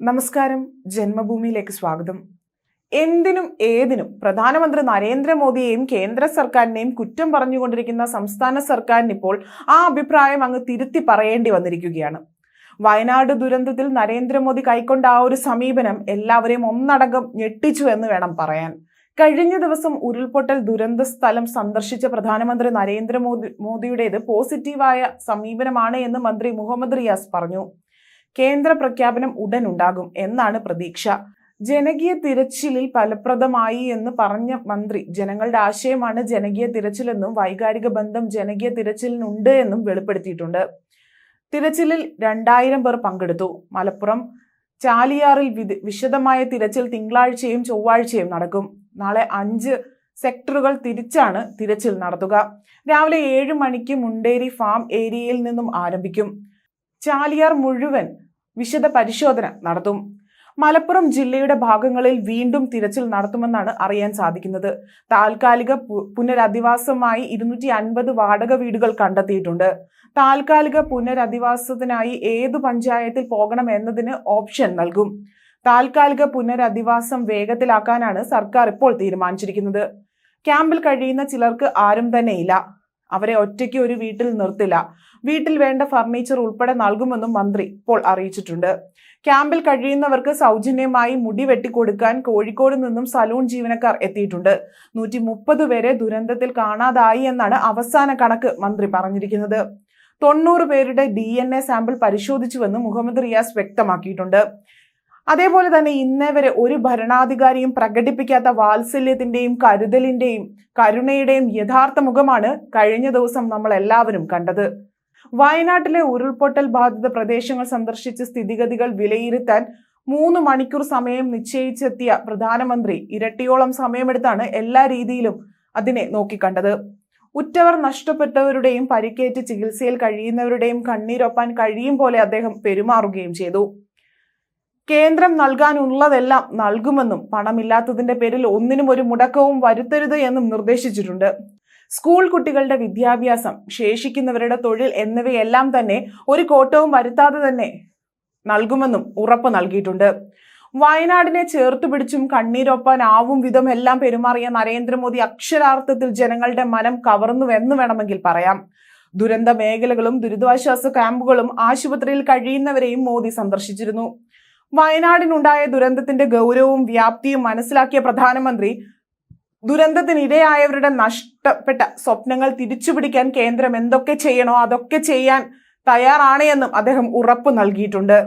നമസ്കാരം. ജന്മഭൂമിയിലേക്ക് സ്വാഗതം. എന്തിനും ഏതിനും പ്രധാനമന്ത്രി നരേന്ദ്രമോദിയെയും കേന്ദ്ര സർക്കാരിനെയും കുറ്റം പറഞ്ഞുകൊണ്ടിരിക്കുന്ന സംസ്ഥാന സർക്കാരിന് ഇപ്പോൾ ആ അഭിപ്രായം അങ്ങ് തിരുത്തി പറയേണ്ടി വന്നിരിക്കുകയാണ്. വയനാട് ദുരന്തത്തിൽ നരേന്ദ്രമോദി കൈക്കൊണ്ട ആ ഒരു സമീപനം എല്ലാവരെയും ഒന്നടങ്കം ഞെട്ടിച്ചു എന്ന് വേണം പറയാൻ. കഴിഞ്ഞ ദിവസം ഉരുൾപൊട്ടൽ ദുരന്ത സ്ഥലം സന്ദർശിച്ച പ്രധാനമന്ത്രി നരേന്ദ്രമോദി മോദിയുടേത് പോസിറ്റീവായ സമീപനമാണ് എന്ന് മന്ത്രി മുഹമ്മദ് റിയാസ് പറഞ്ഞു. കേന്ദ്ര പ്രഖ്യാപനം ഉടൻ ഉണ്ടാകും എന്നാണ് പ്രതീക്ഷ. ജനകീയ തിരച്ചിലിൽ ഫലപ്രദമായി എന്ന് പറഞ്ഞ മന്ത്രി ജനങ്ങളുടെ ആശയമാണ് ജനകീയ തിരച്ചിലെന്നും വൈകാരിക ബന്ധം ജനകീയ തിരച്ചിലിനുണ്ട് എന്നും വെളിപ്പെടുത്തിയിട്ടുണ്ട്. തിരച്ചിലിൽ രണ്ടായിരം പേർ പങ്കെടുത്തു. മലപ്പുറം ചാലിയാറിൽ വിശദമായ തിരച്ചിൽ തിങ്കളാഴ്ചയും ചൊവ്വാഴ്ചയും നടക്കും. നാളെ അഞ്ച് സെക്ടറുകൾ തിരിച്ചാണ് തിരച്ചിൽ നടത്തുക. രാവിലെ ഏഴ് മണിക്ക് മുണ്ടേരി ഫാം ഏരിയയിൽ നിന്നും ആരംഭിക്കും. ചാലിയാർ മുഴുവൻ വിശദ പരിശോധന നടത്തും. മലപ്പുറം ജില്ലയുടെ ഭാഗങ്ങളിൽ വീണ്ടും തിരച്ചിൽ നടത്തുമെന്നാണ് അറിയാൻ സാധിക്കുന്നത്. താൽക്കാലിക പുനരധിവാസമായി ഇരുന്നൂറ്റി അൻപത് വാടക വീടുകൾ കണ്ടെത്തിയിട്ടുണ്ട്. താൽക്കാലിക പുനരധിവാസത്തിനായി ഏതു പഞ്ചായത്തിൽ പോകണം എന്നതിന് ഓപ്ഷൻ നൽകും. താൽക്കാലിക പുനരധിവാസം വേഗത്തിലാക്കാനാണ് സർക്കാർ ഇപ്പോൾ തീരുമാനിച്ചിരിക്കുന്നത്. ക്യാമ്പിൽ കഴിയുന്ന ചിലർക്ക് ആരും തന്നെ ഇല്ല. അവരെ ഒറ്റയ്ക്ക് ഒരു വീട്ടിൽ നിർത്തില്ല. വീട്ടിൽ വേണ്ട ഫർണിച്ചർ ഉൾപ്പെടെ നൽകുമെന്നും മന്ത്രി ഇപ്പോൾ അറിയിച്ചിട്ടുണ്ട്. ക്യാമ്പിൽ കഴിയുന്നവർക്ക് സൗജന്യമായി മുടി വെട്ടിക്കൊടുക്കാൻ കോഴിക്കോട് നിന്നും സലൂൺ ജീവനക്കാർ എത്തിയിട്ടുണ്ട്. നൂറ്റി മുപ്പത് പേരെ ദുരന്തത്തിൽ കാണാതായി എന്നാണ് അവസാന കണക്ക് മന്ത്രി പറഞ്ഞിരിക്കുന്നത്. തൊണ്ണൂറ് പേരുടെ ഡി എൻ എ സാമ്പിൾ പരിശോധിച്ചുവെന്ന് മുഹമ്മദ് റിയാസ് വ്യക്തമാക്കിയിട്ടുണ്ട്. അതേപോലെ തന്നെ ഇന്നേ വരെ ഒരു ഭരണാധികാരിയും പ്രകടിപ്പിക്കാത്ത വാത്സല്യത്തിന്റെയും കരുതലിന്റെയും കരുണയുടെയും യഥാർത്ഥ മുഖമാണ് കഴിഞ്ഞ ദിവസം നമ്മൾ എല്ലാവരും കണ്ടത്. വയനാട്ടിലെ ഉരുൾപൊട്ടൽ ബാധിത പ്രദേശങ്ങൾ സന്ദർശിച്ച് സ്ഥിതിഗതികൾ വിലയിരുത്താൻ മൂന്ന് മണിക്കൂർ സമയം നിശ്ചയിച്ചെത്തിയ പ്രധാനമന്ത്രി ഇരട്ടിയോളം സമയമെടുത്താണ് എല്ലാ രീതിയിലും അതിനെ നോക്കിക്കണ്ടത്. ഉറ്റവർ നഷ്ടപ്പെട്ടവരുടെയും പരിക്കേറ്റ് ചികിത്സയിൽ കഴിയുന്നവരുടെയും കണ്ണീരൊപ്പാൻ കഴിയും പോലെ അദ്ദേഹം പെരുമാറുകയും ചെയ്തു. കേന്ദ്രം നൽകാനുള്ളതെല്ലാം നൽകുമെന്നും പണമില്ലാത്തതിന്റെ പേരിൽ ഒന്നിനും ഒരു മുടക്കവും വരുത്തരുത് എന്നും നിർദ്ദേശിച്ചിട്ടുണ്ട്. സ്കൂൾ കുട്ടികളുടെ വിദ്യാഭ്യാസം ശേഷിക്കുന്നവരുടെ തൊഴിൽ എന്നിവയെല്ലാം തന്നെ ഒരു കോട്ടവും വരുത്താതെ തന്നെ നൽകുമെന്നും ഉറപ്പ് നൽകിയിട്ടുണ്ട്. വയനാടിനെ ചേർത്ത് പിടിച്ചും കണ്ണീരൊപ്പാനാവും വിധം എല്ലാം പെരുമാറിയ നരേന്ദ്രമോദി അക്ഷരാർത്ഥത്തിൽ ജനങ്ങളുടെ മനം കവർന്നുവെന്ന് വേണമെങ്കിൽ പറയാം. ദുരന്ത മേഖലകളും ദുരിതാശ്വാസ ക്യാമ്പുകളും ആശുപത്രിയിൽ കഴിയുന്നവരെയും മോദി സന്ദർശിച്ചിരുന്നു. വയനാടിനുണ്ടായ ദുരന്തത്തിന്റെ ഗൗരവവും വ്യാപ്തിയും മനസ്സിലാക്കിയ പ്രധാനമന്ത്രി ദുരന്തത്തിനിരയായവരുടെ നഷ്ടപ്പെട്ട സ്വപ്നങ്ങൾ തിരിച്ചുപിടിക്കാൻ കേന്ദ്രം എന്തൊക്കെ ചെയ്യണോ അതൊക്കെ ചെയ്യാൻ തയ്യാറാണ് എന്നും അദ്ദേഹം ഉറപ്പ് നൽകിയിട്ടുണ്ട്.